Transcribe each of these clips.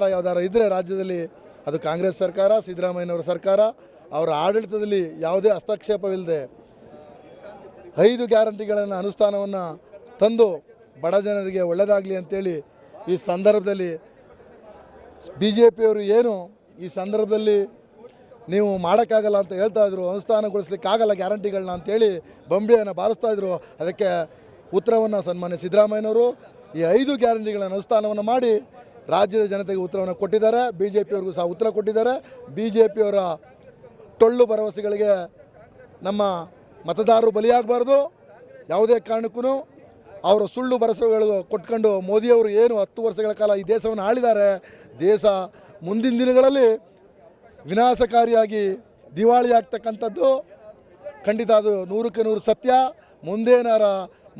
ಯಾವ್ದಾರು ಇದ್ದರೆ ರಾಜ್ಯದಲ್ಲಿ ಅದು ಕಾಂಗ್ರೆಸ್ ಸರ್ಕಾರ, ಸಿದ್ದರಾಮಯ್ಯನವರ ಸರ್ಕಾರ, ಅವರ ಆಡಳಿತದಲ್ಲಿ ಯಾವುದೇ ಹಸ್ತಕ್ಷೇಪವಿಲ್ಲದೆ ಐದು ಗ್ಯಾರಂಟಿಗಳನ್ನು ಅನುಷ್ಠಾನವನ್ನು ತಂದು ಬಡ ಜನರಿಗೆ ಒಳ್ಳೆಯದಾಗಲಿ ಅಂತೇಳಿ ಈ ಸಂದರ್ಭದಲ್ಲಿ ಬಿ ಜೆ ಪಿಯವರು ಏನು ಈ ಸಂದರ್ಭದಲ್ಲಿ ನೀವು ಮಾಡೋಕ್ಕಾಗಲ್ಲ ಅಂತ ಹೇಳ್ತಾ ಇದ್ರು, ಅನುಷ್ಠಾನಗೊಳಿಸ್ಲಿಕ್ಕಾಗಲ್ಲ ಗ್ಯಾರಂಟಿಗಳನ್ನ ಅಂತೇಳಿ ಬಂಬೆಯನ್ನು ಬಾರಿಸ್ತಾ ಇದ್ರು, ಅದಕ್ಕೆ ಉತ್ತರವನ್ನು ಸನ್ಮಾನ್ಯ ಸಿದ್ದರಾಮಯ್ಯನವರು ಈ ಐದು ಗ್ಯಾರಂಟಿಗಳನ್ನು ಅನುಷ್ಠಾನವನ್ನು ಮಾಡಿ ರಾಜ್ಯದ ಜನತೆಗೆ ಉತ್ತರವನ್ನು ಕೊಟ್ಟಿದ್ದಾರೆ. ಬಿ ಜೆ ಪಿಯವ್ರಿಗೂ ಸಹ ಉತ್ತರ ಕೊಟ್ಟಿದ್ದಾರೆ. ಬಿ ಜೆ ಪಿಯವರ ಟೊಳ್ಳು ಭರವಸೆಗಳಿಗೆ ನಮ್ಮ ಮತದಾರರು ಬಲಿಯಾಗಬಾರ್ದು. ಯಾವುದೇ ಕಾರಣಕ್ಕೂ ಅವರ ಸುಳ್ಳು ಭರವಸೆಗಳು ಕೊಟ್ಕೊಂಡು ಮೋದಿಯವರು ಏನು ಹತ್ತು ವರ್ಷಗಳ ಕಾಲ ಈ ದೇಶವನ್ನು ಆಳಿದ್ದಾರೆ. ದೇಶ ಮುಂದಿನ ದಿನಗಳಲ್ಲಿ ವಿನಾಶಕಾರಿಯಾಗಿ ದಿವಾಳಿ ಆಗ್ತಕ್ಕಂಥದ್ದು. ಖಂಡಿತ ಅದು ನೂರಕ್ಕೆ ನೂರು ಸತ್ಯ. ಮುಂದೇನಾರ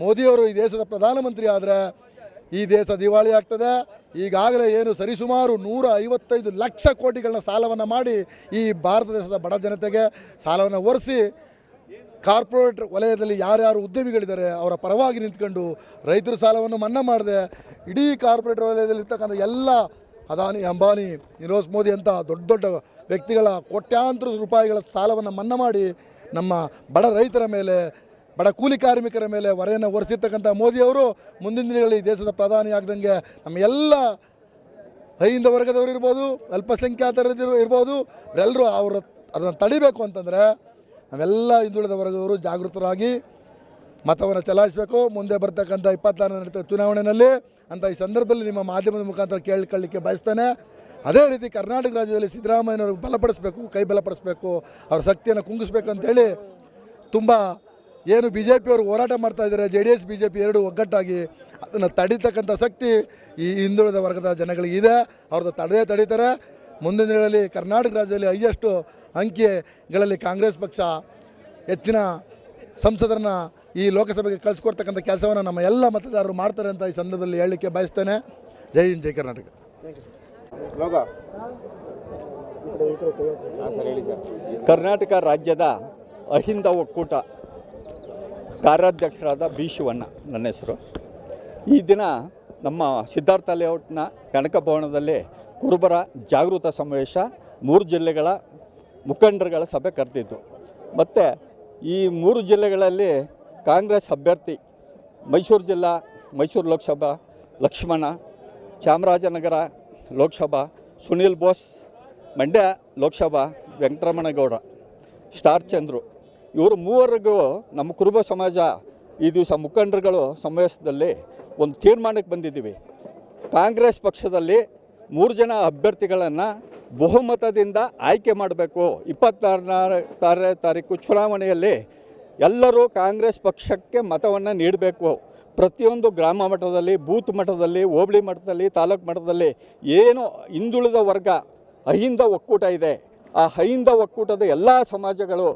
ಮೋದಿಯವರು ಈ ದೇಶದ ಪ್ರಧಾನಮಂತ್ರಿ ಆದರೆ ಈ ದೇಶ ದಿವಾಳಿ ಆಗ್ತದೆ. ಈಗಾಗಲೇ ಏನು ಸರಿಸುಮಾರು ನೂರ ಐವತ್ತೈದು ಲಕ್ಷ ಕೋಟಿಗಳನ್ನ ಸಾಲವನ್ನು ಮಾಡಿ ಈ ಭಾರತ ದೇಶದ ಬಡ ಜನತೆಗೆ ಸಾಲವನ್ನು ಒರೆಸಿ ಕಾರ್ಪೊರೇಟ್ ವಲಯದಲ್ಲಿ ಯಾರ್ಯಾರು ಉದ್ಯಮಿಗಳಿದ್ದಾರೆ ಅವರ ಪರವಾಗಿ ನಿಂತ್ಕೊಂಡು ರೈತರ ಸಾಲವನ್ನು ಮನ್ನಾ ಮಾಡಿದೆ. ಇಡೀ ಕಾರ್ಪೊರೇಟ್ ವಲಯದಲ್ಲಿ ಇರ್ತಕ್ಕಂಥ ಎಲ್ಲ ಅದಾನಿ, ಅಂಬಾನಿ, ನಿರೋಜ್ ಮೋದಿ ಅಂತ ದೊಡ್ಡ ದೊಡ್ಡ ವ್ಯಕ್ತಿಗಳ ಕೋಟ್ಯಾಂತರ ರೂಪಾಯಿಗಳ ಸಾಲವನ್ನು ಮನ್ನಾ ಮಾಡಿ ನಮ್ಮ ಬಡ ರೈತರ ಮೇಲೆ ಬಡ ಕೂಲಿ ಕಾರ್ಮಿಕರ ಮೇಲೆ ಹೊರೆಯನ್ನು ಹೊರಿಸಿರ್ತಕ್ಕಂಥ ಮೋದಿಯವರು ಮುಂದಿನ ದಿನಗಳಲ್ಲಿ ದೇಶದ ಪ್ರಧಾನಿ ಆಗದಂಗೆ ನಮ್ಮ ಎಲ್ಲ ಹೈಯಿಂದ ವರ್ಗದವರು ಇರ್ಬೋದು ಅಲ್ಪಸಂಖ್ಯಾತರದ್ದು ಇರ್- ಇರ್ಬೋದು ಅವರೆಲ್ಲರೂ ಅವರು ಅದನ್ನು ತಡಿಬೇಕು ಅಂತಂದರೆ ನಾವೆಲ್ಲ ಹಿಂದುಳಿದ ವರ್ಗದವರು ಜಾಗೃತರಾಗಿ ಮತವನ್ನು ಚಲಾಯಿಸಬೇಕು. ಮುಂದೆ ಬರ್ತಕ್ಕಂಥ ಇಪ್ಪತ್ತಾರನೇ ನಡೆದ ಚುನಾವಣೆಯಲ್ಲಿ ಅಂತ ಈ ಸಂದರ್ಭದಲ್ಲಿ ನಿಮ್ಮ ಮಾಧ್ಯಮದ ಮುಖಾಂತರ ಕೇಳ್ಕೊಳ್ಳಿಕ್ಕೆ ಬಯಸ್ತೇನೆ. ಅದೇ ರೀತಿ ಕರ್ನಾಟಕ ರಾಜ್ಯದಲ್ಲಿ ಸಿದ್ದರಾಮಯ್ಯನವ್ರಿಗೆ ಬಲಪಡಿಸಬೇಕು, ಕೈ ಬಲಪಡಿಸಬೇಕು, ಅವ್ರ ಶಕ್ತಿಯನ್ನು ಕುಂಗಿಸ್ಬೇಕು ಅಂತೇಳಿ ತುಂಬ ಏನು ಬಿ ಜೆ ಪಿಯವರು ಹೋರಾಟ ಮಾಡ್ತಾ ಇದ್ದಾರೆ J D S B J P ಎರಡು ಒಗ್ಗಟ್ಟಾಗಿ ಅದನ್ನು ತಡಿತಕ್ಕಂಥ ಶಕ್ತಿ ಈ ಹಿಂದುಳಿದ ವರ್ಗದ ಜನಗಳಿಗೆ ಇದೆ. ಅವ್ರದ್ದು ತಡೆದೇ ತಡೀತಾರೆ. ಮುಂದಿನ ದಿನಗಳಲ್ಲಿ ಕರ್ನಾಟಕ ರಾಜ್ಯದಲ್ಲಿ ಹೈಯೆಸ್ಟು ಅಂಕಿಗಳಲ್ಲಿ ಕಾಂಗ್ರೆಸ್ ಪಕ್ಷ ಹೆಚ್ಚಿನ ಸಂಸದರನ್ನ ಈ ಲೋಕಸಭೆಗೆ ಕಳಿಸ್ಕೊಡ್ತಕ್ಕಂಥ ಕೆಲಸವನ್ನು ನಮ್ಮ ಎಲ್ಲ ಮತದಾರರು ಮಾಡ್ತಾರೆ ಅಂತ ಈ ಸಂದರ್ಭದಲ್ಲಿ ಹೇಳಲಿಕ್ಕೆ ಬಯಸ್ತೇನೆ. ಜೈ ಹಿಂದ್, ಜೈ ಕರ್ನಾಟಕ. ಕರ್ನಾಟಕ ರಾಜ್ಯದ ಅಹಿಂದ ಒಕ್ಕೂಟ. ಕಾರ್ಯಾಧ್ಯಕ್ಷರಾದ ಬಿ ಶಿವಣ್ಣ, ನನ್ನ ಹೆಸರು. ಈ ದಿನ ನಮ್ಮ ಸಿದ್ಧಾರ್ಥ ಲೇಔಟ್ನ ಕನಕ ಭವನದಲ್ಲಿ ಕುರುಬರ ಜಾಗೃತ ಸಮಾವೇಶ ಮೂರು ಜಿಲ್ಲೆಗಳ ಮುಖಂಡರುಗಳ ಸಭೆ ಕರೆದಿದ್ದು. ಮತ್ತು ಈ ಮೂರು ಜಿಲ್ಲೆಗಳಲ್ಲಿ ಕಾಂಗ್ರೆಸ್ ಅಭ್ಯರ್ಥಿ ಮೈಸೂರು ಜಿಲ್ಲಾ, ಮೈಸೂರು ಲೋಕಸಭಾ, ಲಕ್ಷ್ಮಣ, ಚಾಮರಾಜನಗರ ಲೋಕಸಭಾ, ಸುನೀಲ್ ಬೋಸ್, ಮಂಡ್ಯ ಲೋಕಸಭಾ, ವೆಂಕಟರಮಣಗೌಡ, ಸ್ಟಾರ್ ಚಂದ್ರು. ಇವರು ಮೂವರಿಗೂ ನಮ್ಮ ಕುರುಬ ಸಮಾಜ, ಈ ದಿವಸ ಮುಖಂಡರುಗಳು ಸಮಾವೇಶದಲ್ಲಿ ಒಂದು ತೀರ್ಮಾನಕ್ಕೆ ಬಂದಿದ್ದೀವಿ. ಕಾಂಗ್ರೆಸ್ ಪಕ್ಷದಲ್ಲಿ ಮೂರು ಜನ ಅಭ್ಯರ್ಥಿಗಳನ್ನು ಬಹುಮತದಿಂದ ಆಯ್ಕೆ ಮಾಡಬೇಕು. ಇಪ್ಪತ್ತಾರನೇ ತಾರನೇ ತಾರೀಕು ಚುನಾವಣೆಯಲ್ಲಿ ಎಲ್ಲರೂ ಕಾಂಗ್ರೆಸ್ ಪಕ್ಷಕ್ಕೆ ಮತವನ್ನು ನೀಡಬೇಕು. ಪ್ರತಿಯೊಂದು ಗ್ರಾಮ ಮಟ್ಟದಲ್ಲಿ, ಬೂತ್ ಮಟ್ಟದಲ್ಲಿ, ಹೋಬಳಿ ಮಟ್ಟದಲ್ಲಿ, ತಾಲೂಕು ಮಟ್ಟದಲ್ಲಿ ಏನು ಹಿಂದುಳಿದ ವರ್ಗ, ಅಹಿಂದ ಒಕ್ಕೂಟ ಇದೆ. ಆ ಅಹಿಂದ ಒಕ್ಕೂಟದ ಎಲ್ಲ ಸಮಾಜಗಳು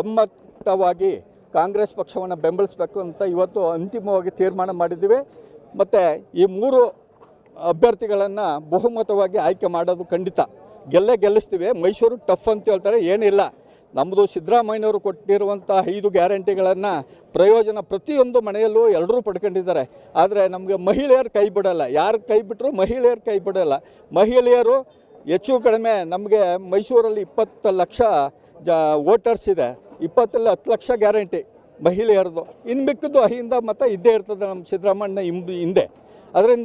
ಒಮ್ಮತವಾಗಿ ಕಾಂಗ್ರೆಸ್ ಪಕ್ಷವನ್ನು ಬೆಂಬಲಿಸಬೇಕು ಅಂತ ಇವತ್ತು ಅಂತಿಮವಾಗಿ ತೀರ್ಮಾನ ಮಾಡಿದ್ದೀವಿ. ಮತ್ತು ಈ ಮೂರು ಅಭ್ಯರ್ಥಿಗಳನ್ನು ಬಹುಮತವಾಗಿ ಆಯ್ಕೆ ಮಾಡೋದು ಖಂಡಿತ. ಗೆಲ್ಲೇ ಗೆಲ್ಲಿಸ್ತೀವಿ. ಮೈಸೂರು ಟಫ್ ಅಂತ ಹೇಳ್ತಾರೆ, ಏನಿಲ್ಲ. ನಮ್ಮದು ಸಿದ್ದರಾಮಯ್ಯನವರು ಕೊಟ್ಟಿರುವಂಥ ಐದು ಗ್ಯಾರಂಟಿಗಳನ್ನು ಪ್ರಯೋಜನ ಪ್ರತಿಯೊಂದು ಮನೆಯಲ್ಲೂ ಎಲ್ಲರೂ ಪಡ್ಕೊಂಡಿದ್ದಾರೆ. ಆದರೆ ನಮಗೆ ಮಹಿಳೆಯರು ಕೈ ಬಿಡಲ್ಲ. ಯಾರು ಕೈ ಬಿಟ್ಟರು ಮಹಿಳೆಯರು ಕೈ ಬಿಡಲ್ಲ. ಮಹಿಳೆಯರು ಹೆಚ್ಚು ಕಡಿಮೆ ನಮಗೆ ಮೈಸೂರಲ್ಲಿ ಇಪ್ಪತ್ತು ಲಕ್ಷ ಜ, ವೋಟರ್ಸ್ ಇದೆ, ಇಪ್ಪತ್ತಲ್ಲಿ ಹತ್ತು ಲಕ್ಷ ಗ್ಯಾರಂಟಿ ಮಹಿಳೆಯರದು ಇನ್ನು ಮಿಕ್ಕಿದ್ದು ಅಹಿಂದ ಮತ ಇದ್ದೇ ಇರ್ತದೆ ನಮ್ಮ ಸಿದ್ದರಾಮಣ್ಣ ಹಿಂದೆ. ಅದರಿಂದ